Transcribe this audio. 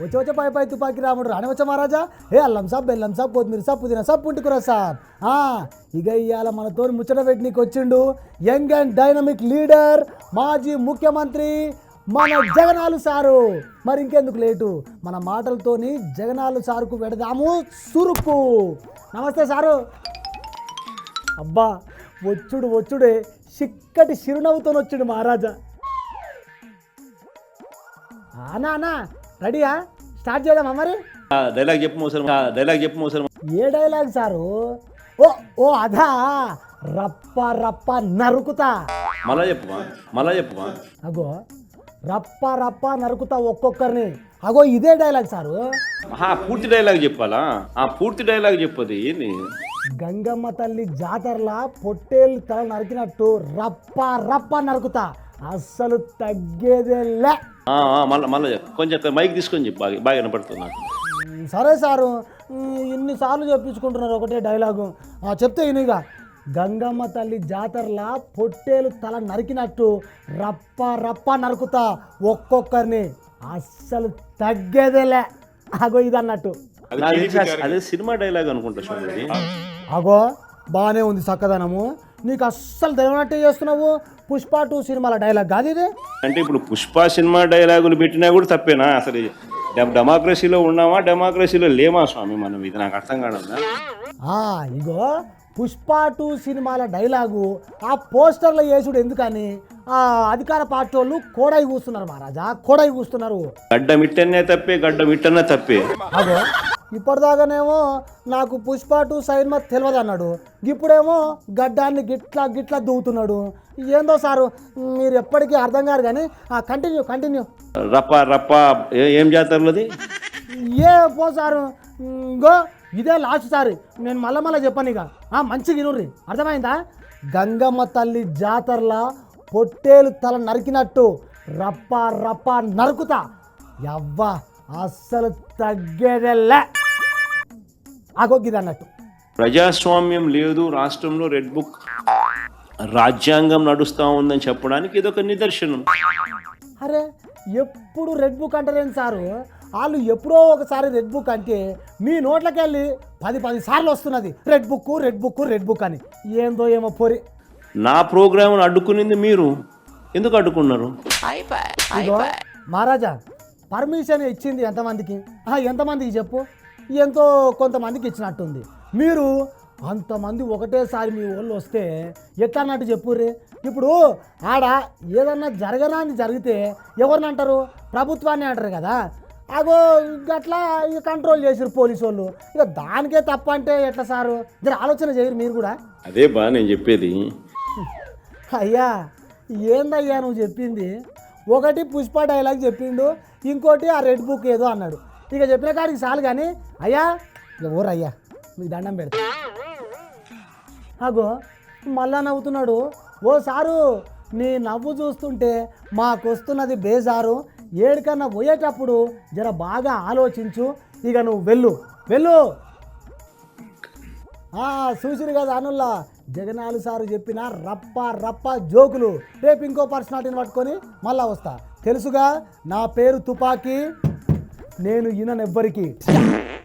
వచ్చే వచ్చే పై పై తుపాకి రాముడు రాని వచ్చా మహారాజా. ఏ అల్లం సాబ్ బెల్లం సాబ్ కొత్తిమీర సాబ్ పుదీనా సాబ్ పుంటికూర సాబ్ ఇక ఇవాళ మనతో ముచ్చట పెట్టినీకి వచ్చిండు యంగ్ అండ్ డైనమిక్ లీడర్ మాజీ ముఖ్యమంత్రి మన జగనాలు సారు. మరి ఇంకెందుకు లేటు? మన మాటలతోని జగనాలు సారుకు పెడదాము సురుకు. నమస్తే సారు. అబ్బా వచ్చుడు వచ్చుడే చిక్కటి చిరునవ్వుతో వచ్చుడు మహారాజా. అనా అనా రెడీయా? స్టార్ట్ చేద్దామా మరి? డైలాగ్ చెప్పు డైలాగ్ చెప్పు మోసరం ఏ డైలాగ్ సారు? ఓ ఓ అదా. రప్ప రప్ప నరుకుతా. మళ్ళా చెప్పుమా మళ్ళా చెప్పుమా అగో రప్ప రప్ప నరుకుతా ఒక్కొక్కరిని. అగో ఇదే డైలాగ్ సారు. పూర్తి డైలాగ్ చెప్పాలా? ఆ పూర్తి డైలాగ్ చెప్పదు ఏంది? గంగమ్మ తల్లి జాతరలా పొట్టేలు తల నరికినట్టు రప్ప రప్ప నరుకుతా. అస్సలు తగ్గేదేలే మళ్ళా మళ్ళా చెప్పు. కొంచెం మైక్ తీసుకొని చెప్పు బాగా బాగా వినపడుతుంది నాకు. సరే సారు. ఇన్నిసార్లు చెప్పించుకుంటున్నారు ఒకటే డైలాగు. ఆ, చెప్తే ఇనిగా గంగమ్మ తల్లి జాతరలా పొట్టేలు తల నరికినట్టు రప్ప రప్ప నరుకుతా ఒక్కొక్కరిని. అస్సలు తగ్గేదేలే అగో ఇది అన్నట్టు అదే సినిమా డైలాగ్ అనుకుంటా అగో బాగానే ఉంది చక్కదనము నీకు అస్సలు తెలియనట్టే చేస్తున్నావు? పుష్ప టూ సినిమాల డైలాగ్ కాదు ఇది. అంటే ఇప్పుడు పుష్ప సినిమా డైలాగులు పెట్టినా కూడా తప్పేనా? అసలు డెమ- డెమోక్రసీలో ఉన్నామా? డెమోక్రసీలో లేమా స్వామి మనం? ఇది నాకు అర్థం కావడం ఆ, ఇగో పుష్ప టూ సినిమాల డైలాగు ఆ పోస్టర్లో వేసుడు ఎందుకని? ఆ అధికార పార్టీ వాళ్ళు కోడై కూస్తున్నారు మహారాజా కోడై కూస్తున్నారు. గడ్డ మిట్టనే తప్పే గడ్డ మిట్టనే తప్పే. అగో ఇప్పటిదాకానేమో నాకు పుష్ప టూ సైన్మ తెలియదు అన్నాడు. ఇప్పుడేమో గడ్డాన్ని గిట్లా గిట్లా దూవుతున్నాడు ఏందో సారు మీరు ఎప్పటికీ అర్థం కాదు కానీ కంటిన్యూ కంటిన్యూ రప్ప రప్ప ఏ- ఏం జాతరలోది ఏ పో సారు. ఇంగో ఇదే లాస్ట్ సారి. నేను మళ్ళా మళ్ళీ చెప్పాను ఇక. ఆ, మంచిగా వినుర్రి. అర్థమైందా? గంగమ్మ తల్లి జాతరలా పొట్టేలు తల నరికినట్టు రప్ప రప్ప నరుకుతా. యవ్వా అస్సలు తగ్గేదేలే. ఆగొగ్గిది అన్నట్టు. ప్రజాస్వామ్యం లేదు రాష్ట్రంలో రెడ్ బుక్ రాజ్యాంగం నడుస్తూ ఉందని చెప్పడానికి ఇదొక నిదర్శనం. అరే ఎప్పుడు రెడ్ బుక్ అంటారేంటి సారు. వాళ్ళు ఎప్పుడో ఒకసారి రెడ్ బుక్ అంటే మీ నోట్లకి వెళ్ళి పది పది సార్లు వస్తున్నది. Red book red book red book అని. ఏందో ఏమో పొరి. నా ప్రోగ్రామ్ను అడ్డుకునింది మీరు. ఎందుకు అడ్డుకున్నారు? మహారాజా పర్మిషన్ ఇచ్చింది ఎంతమందికి? ఎంతమందికి చెప్పు? ఎంతో కొంతమందికి ఇచ్చినట్టుంది. మీరు అంతమంది ఒకటేసారి మీ వాళ్ళు వస్తే ఎట్లా అన్నట్టు చెప్పుర్రి? ఇప్పుడు ఆడ ఏదన్నా జరగరాని జరిగితే ఎవరిని అంటారు? ప్రభుత్వాన్ని అంటారు కదా. అగో అట్లా ఇక కంట్రోల్ చేసిరు పోలీసు వాళ్ళు ఇక దానికే తప్ప అంటే ఎట్లా సారు? జర ఆలోచన చేయరు మీరు కూడా. అదే బా నేను చెప్పేది. అయ్యా ఏందయ్యా నువ్వు చెప్పింది? ఒకటి పుష్ప డైలాగ్ చెప్పిండు ఇంకోటి ఆ రెడ్ బుక్ ఏదో అన్నాడు. ఇక చెప్పిన కాడికి చాలు కానీ అయ్యా ఇక అయ్యా మీకు దండం పెడతా. అగో మళ్ళా నవ్వుతున్నాడు. ఓ సారు నీ నవ్వు చూస్తుంటే మాకు వస్తున్నది బేజారు. ఏడికన్నా పోయేటప్పుడు జర బాగా ఆలోచించు. ఇక నువ్వు వెళ్ళు వెళ్ళు. చూసిరు కదా అనుల్లా జగనాలు సారు చెప్పిన రప్ప రప్ప జోకులు. రేపు ఇంకో పర్సనాలిటీని పట్టుకొని మళ్ళా వస్తా. తెలుసుగా నా పేరు తుపాకీ. నేను ఈయనెవ్వరికి